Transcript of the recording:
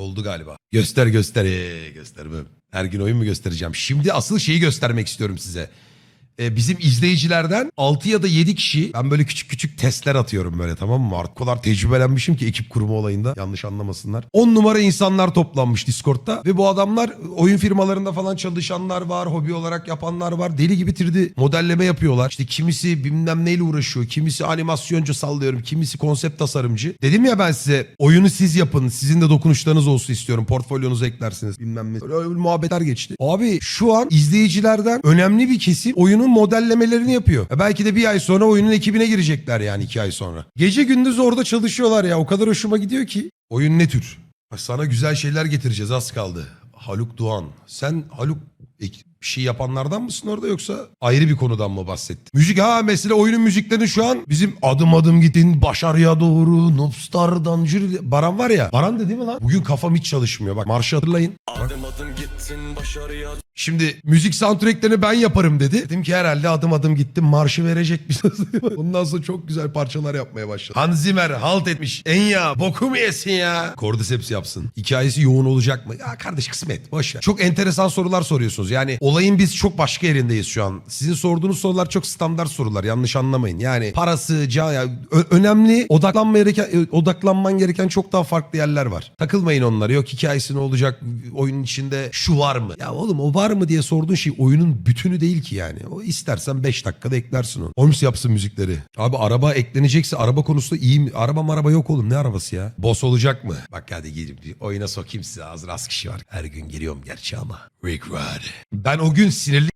Oldu galiba. Göster göster. Ee, göstermem. Her gün oyun mu göstereceğim? Şimdi asıl şeyi göstermek istiyorum size. Ee, bizim izleyicilerden 6 ya da 7 kişi ben böyle küçük küçük testler atıyorum böyle tamam mı? Artık kadar tecrübelenmişim ki ekip kurma olayında yanlış anlamasınlar. 10 numara insanlar toplanmış Discord'da ve bu adamlar oyun firmalarında falan çalışanlar var, hobi olarak yapanlar var. Deli gibi 3D modelleme yapıyorlar. İşte kimisi bilmem neyle uğraşıyor, kimisi animasyoncu sallıyorum, kimisi konsept tasarımcı. Dedim ya ben size oyunu siz yapın, sizin de dokunuşlarınız olsun istiyorum. Portfolyonuzu eklersiniz bilmem ne. Öyle, öyle muhabbetler geçti. Abi şu an izleyicilerden önemli bir kesim oyunun modellemelerini yapıyor. E belki de bir ay sonra oyunun ekibine girecekler yani iki ay sonra. Gece gündüz orada çalışıyorlar ya o kadar hoşuma gidiyor ki. Oyun ne tür? Sana güzel şeyler getireceğiz az kaldı. Haluk Doğan. Sen Haluk bir şey yapanlardan mısın orada yoksa ayrı bir konudan mı bahsettin? Müzik ha mesela oyunun müziklerini şu an bizim adım adım gidin başarıya doğru Noobstar'dan jüri Baran var ya. Baran da değil mi lan? Bugün kafam hiç çalışmıyor. Bak marşı hatırlayın. Adım adım gittin başarıya Şimdi müzik soundtracklerini ben yaparım dedi. Dedim ki herhalde adım adım gittim marşı verecek bir Ondan sonra çok güzel parçalar yapmaya başladı. Hans Zimmer halt etmiş. Enya boku mu yesin ya? Cordyceps yapsın. Hikayesi yoğun olacak mı? Ya kardeş kısmet boş ver. Çok enteresan sorular soruyorsunuz. Yani olayın biz çok başka yerindeyiz şu an. Sizin sorduğunuz sorular çok standart sorular. Yanlış anlamayın. Yani parası, ca ya, önemli odaklanma gereken, e, odaklanman gereken çok daha farklı yerler var. Takılmayın onlara. Yok hikayesi ne olacak? Oyunun içinde şu var mı? Ya oğlum o var mı diye sorduğun şey oyunun bütünü değil ki yani. O istersen 5 dakikada eklersin onu. Holmes yapsın müzikleri. Abi araba eklenecekse araba konusunda iyi mi? Araba maraba yok oğlum ne arabası ya? Boss olacak mı? Bak hadi girip bir oyuna sokayım size. Az rast kişi var. Her gün giriyorum gerçi ama. Rick Rudd. Ben o gün sinirli